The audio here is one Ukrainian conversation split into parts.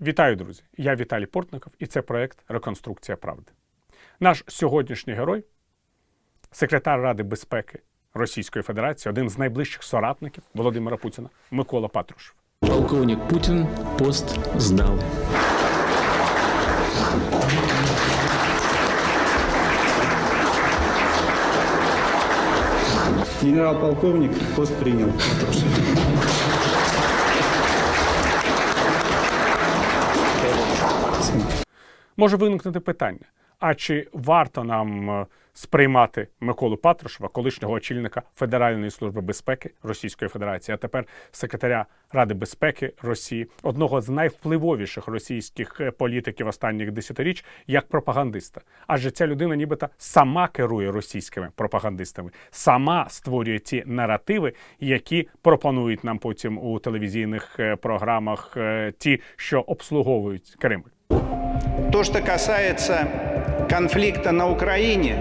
Вітаю, друзі! Я Віталій Портников, і це проект Реконструкція правди. Наш сьогоднішній герой, секретар Ради безпеки Російської Федерації, один з найближчих соратників Володимира Путіна Микола Патрушев. Полковник Путин пост сдал. Генерал-полковник пост принял. Може виникнути питання: а чи варто нам е, сприймати Миколу Патрушева, колишнього очільника Федеральної служби безпеки Російської Федерації, а тепер секретаря Ради безпеки Росії, одного з найвпливовіших російських е, політиків останніх десятиріч, як пропагандиста? Адже ця людина, нібито сама керує російськими пропагандистами, сама створює ті наративи, які пропонують нам потім у телевізійних е, програмах, ті, що обслуговують Кремль. То, что касается конфликта на Украине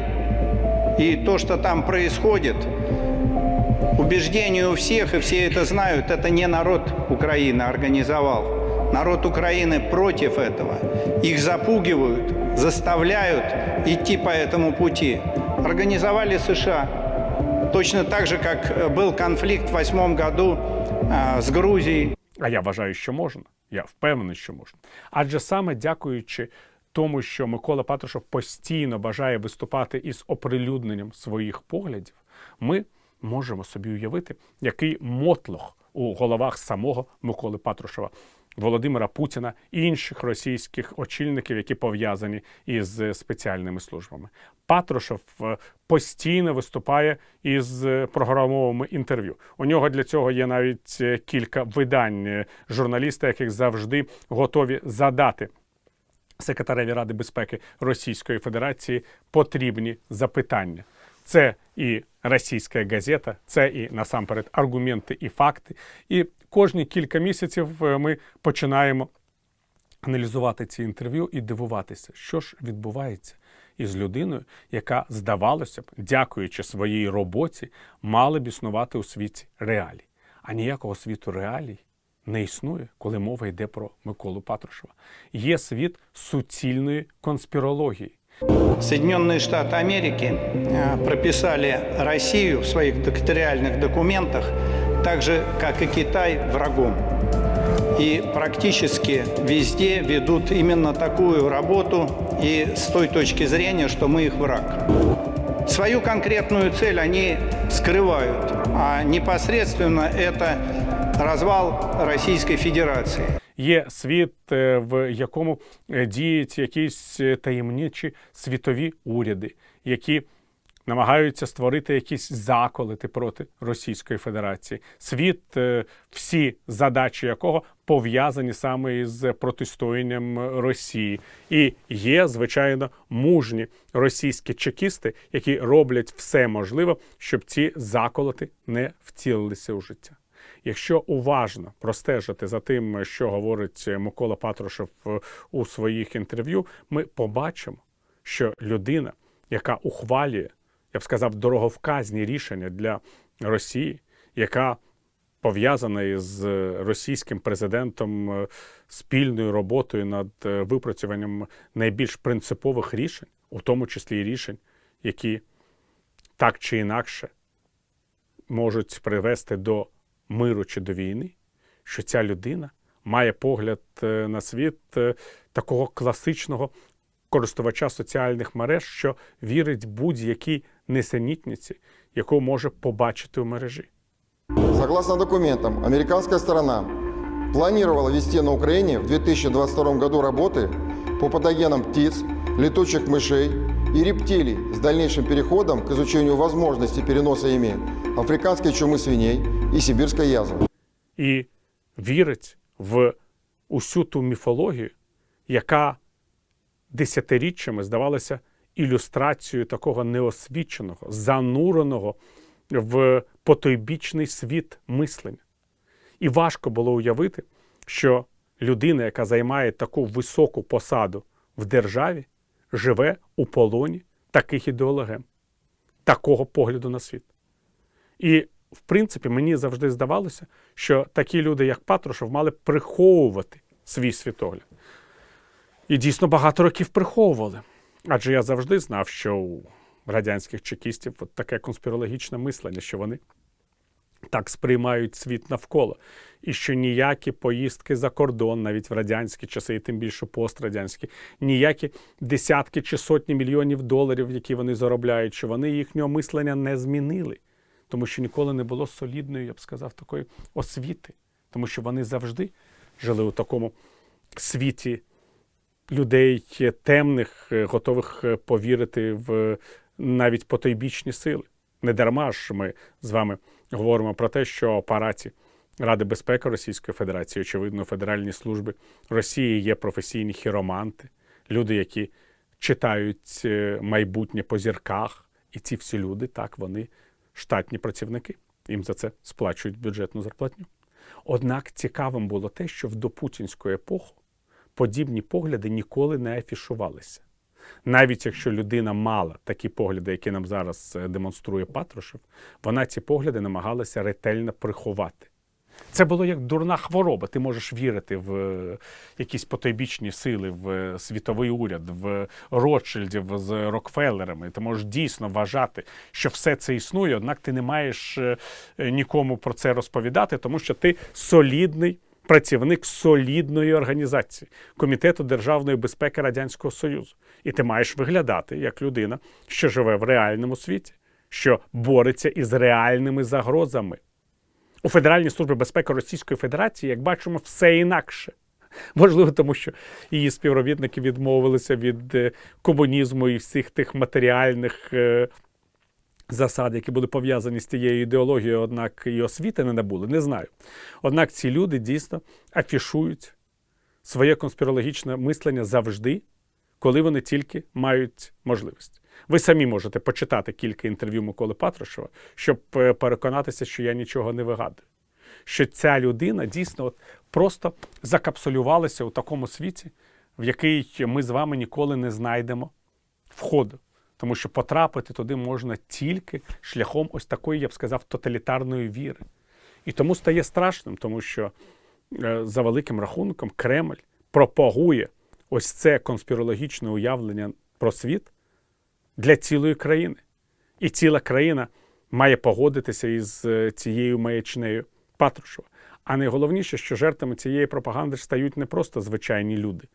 и то, что там происходит, убеждение у всех, и все это знают, это не народ Украины организовал. Народ Украины против этого. Их запугивают, заставляют идти по этому пути. Организовали США. Точно так же, как был конфликт в восьмом году а, с Грузией. А я вважаю, що можна. Я впевнений, що можна. Адже саме дякуючи тому, що Микола Патрушев постійно бажає виступати із оприлюдненням своїх поглядів, ми можемо собі уявити, який мотлох у головах самого Миколи Патрушева. Володимира Путіна і інших російських очільників, які пов'язані із спеціальними службами. Патрушев е, постійно виступає із е, програмовими інтерв'ю. У нього для цього є навіть е, кілька видань е, журналісти, яких завжди готові задати секретареві Ради безпеки Російської Федерації потрібні запитання. Це і російська газета, це і насамперед аргументи і факти. І кожні кілька місяців е, ми починаємо аналізувати ці інтерв'ю і дивуватися, що ж відбувається із людиною, яка, здавалося б, дякуючи своїй роботі, мала б існувати у світі реалій. А ніякого світу реалій не існує, коли мова йде про Миколу Патрушева. Є світ суцільної конспірології. Соединенные Штаты Америки э, прописали Россию в своих докториальных документах, так же, как и Китай, врагом. И практически везде ведут именно такую работу и с той точки зрения, что мы их враг. Свою конкретную цель они скрывают, а непосредственно это развал Российской Федерации. Є світ, е, в якому е, діють якісь е, таємничі світові уряди, які намагаються створити якісь заколити проти Російської Федерації. Світ, е, всі задачі якого пов'язані саме із протистоянням Росії. І є, звичайно, мужні російські чекісти, які роблять все можливе, щоб ці заколоти не втілилися у життя. Якщо уважно простежити за тим, що говорить Микола Патрушев е, у своїх інтерв'ю, ми побачимо, що людина, яка ухвалює, я б сказав, дороговказні рішення для Росії, яка пов'язана із російським президентом е, спільною роботою над е, випрацюванням найбільш принципових рішень, у тому числі і рішень, які так чи інакше можуть привести до миру чи до війни, що ця людина має погляд е, на світ е, такого класичного користувача соціальних мереж, що вірить будь-якій несенітниці, яку може побачити у мережі. Согласно документам, американская сторона планировала вести на Украине в 2022 году работы по патогенам птиц, летучих мышей и рептилий с дальнейшим переходом к изучению возможности переноса ими африканской чумы свиней и сибирской язвы. і вірить в усю ту міфологію, яка десятиріччями здавалася ілюстрацією такого неосвіченого, зануреного в потойбічний світ мислення. І важко було уявити, що людина, яка займає таку високу посаду в державі, живе у полоні таких ідеологем, такого погляду на світ. І, в принципі, мені завжди здавалося, що такі люди, як Патрушев, мали приховувати свій світогляд. І дійсно багато років приховували. Адже я завжди знав, що у радянських чекістів от таке конспірологічне мислення, що вони так сприймають світ навколо. І що ніякі поїздки за кордон, навіть в радянські часи, і тим більше пострадянські, ніякі десятки чи сотні мільйонів доларів, які вони заробляють, що вони їхнього мислення не змінили. Тому що ніколи не було солідної, я б сказав, такої освіти. Тому що вони завжди жили у такому світі людей темних, е, готових е, повірити в навіть потойбічні сили. Не дарма ж ми з вами говоримо про те, що апараті Ради безпеки Російської Федерації, очевидно, федеральні служби Росії є професійні хіроманти, люди, які читають е, майбутнє по зірках. І ці всі люди, так, вони штатні працівники. Їм за це сплачують бюджетну зарплатню. Однак цікавим було те, що в допутінську епоху подібні погляди ніколи не афішувалися. Навіть якщо людина мала такі погляди, які нам зараз е, демонструє Патрушев, вона ці погляди намагалася ретельно приховати. Це було як дурна хвороба. Ти можеш вірити в е, якісь потойбічні сили, в е, світовий уряд, в Ротшильдів з Рокфеллерами. Ти можеш дійсно вважати, що все це існує, однак ти не маєш нікому про це розповідати, тому що ти солідний працівник солідної організації Комітету державної безпеки Радянського Союзу. І ти маєш виглядати як людина, що живе в реальному світі, що бореться із реальними загрозами. У Федеральній службі безпеки Російської Федерації, як бачимо, все інакше. Можливо, тому що її співробітники відмовилися від е, комунізму і всіх тих матеріальних е, засад, які були пов'язані з тією ідеологією, однак і освіти не набули, не знаю. Однак ці люди дійсно афішують своє конспірологічне мислення завжди, коли вони тільки мають можливість. Ви самі можете почитати кілька інтерв'ю Миколи Патрушева, щоб е, переконатися, що я нічого не вигадую. Що ця людина дійсно от просто закапсулювалася у такому світі, в який ми з вами ніколи не знайдемо входу. Тому що потрапити туди можна тільки шляхом ось такої, я б сказав, тоталітарної віри. І тому стає страшним, тому що е, за великим рахунком Кремль пропагує ось це конспірологічне уявлення про світ для цілої країни. І ціла країна має погодитися із е, цією маячнею Патрушева. А найголовніше, що жертвами цієї пропаганди стають не просто звичайні люди.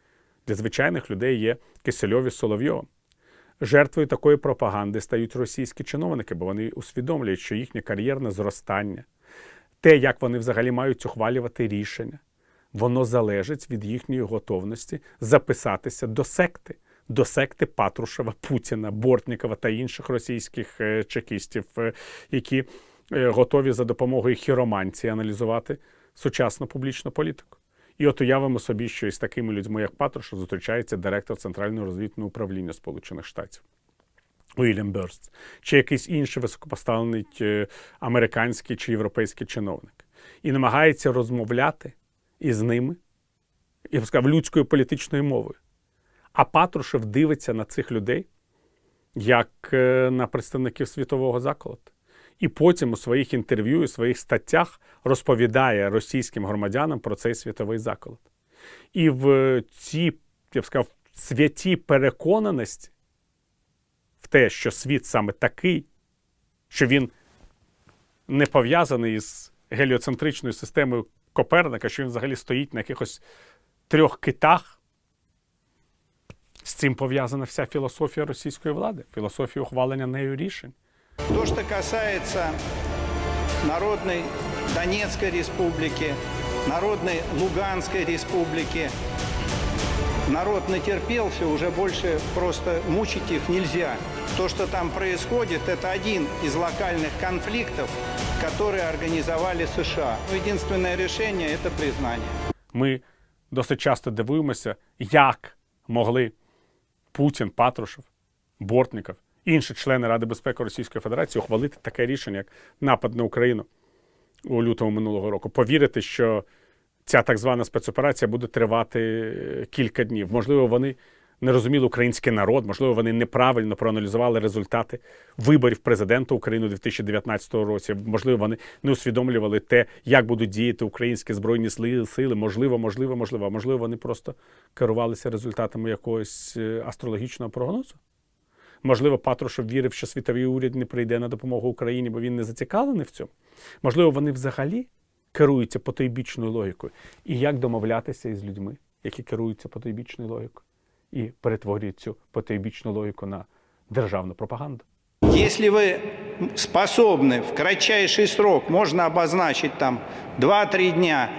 Для звичайних людей є Кисельов і Соловйов. Жертвою такої пропаганди стають російські чиновники, бо вони усвідомлюють, що їхнє кар'єрне зростання, те, як вони взагалі мають ухвалювати рішення, воно залежить від їхньої готовності записатися до секти, до секти Патрушева, Путіна, Бортнікова та інших російських е, чекістів, е, які е, готові за допомогою хіроманції аналізувати сучасну публічну політику. І от уявимо собі, що із такими людьми, як Патрушев, зустрічається директор Центрального розвідного управління Сполучених Штатів. Уільям Бёрст, чи якийсь інший високопоставлений е, американський чи європейський чиновник, і намагається розмовляти із ними, я б сказав, людською політичною мовою. А Патрушев дивиться на цих людей як е, на представників світового заколоту. І потім у своїх інтерв'ю і своїх статтях розповідає російським громадянам про цей світовий заколот. І в цій, я б сказав, святій переконаності в те, що світ саме такий, що він не пов'язаний із геліоцентричною системою Коперника, що він взагалі стоїть на якихось трьох китах. З цим пов'язана вся філософія російської влади, філософія ухвалення нею рішень. То, что касается Народной Донецкой республики, Народной Луганской республики, народ натерпелся, уже больше просто мучить их нельзя. То, что там происходит, это один из локальных конфликтов, которые организовали США. Но единственное решение – это признание. Ми досить часто дивуємося, як могли Путін, Патрушев, Бортников, інші члени Ради безпеки Російської Федерації ухвалити таке рішення, як напад на Україну у лютому минулого року. Повірити, що ця так звана спецоперація буде тривати е, кілька днів. Можливо, вони не розуміли український народ, можливо, вони неправильно проаналізували результати виборів президента України у 2019 році. Можливо, вони не усвідомлювали те, як будуть діяти українські збройні сили. Можливо, можливо, можливо. Можливо, вони просто керувалися результатами якогось е, астрологічного прогнозу. Можливо, Патрушев вірив, що світовий уряд не прийде на допомогу Україні, бо він не зацікавлений в цьому. Можливо, вони взагалі керуються потойбічною логікою. І як домовлятися із людьми, які керуються потойбічною логікою, і перетворюють цю потойбічну логіку на державну пропаганду. Если вы способны в кратчайший срок, можно обозначить там 2-3 дня,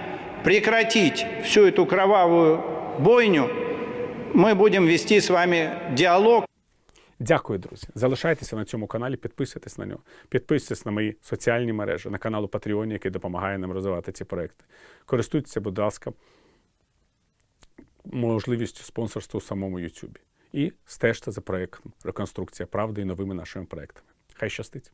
прекратить всю эту кровавую бойню, мы будем вести с вами диалог. Дякую, друзі. Залишайтеся на цьому каналі, підписуйтесь на нього. Підписуйтесь на мої соціальні мережі, на канал у Патреоні, який допомагає нам розвивати ці проекти. Користуйтеся, будь ласка, можливістю спонсорства у самому Ютубі. І стежте за проектом Реконструкція правди і новими нашими проектами. Хай щастить!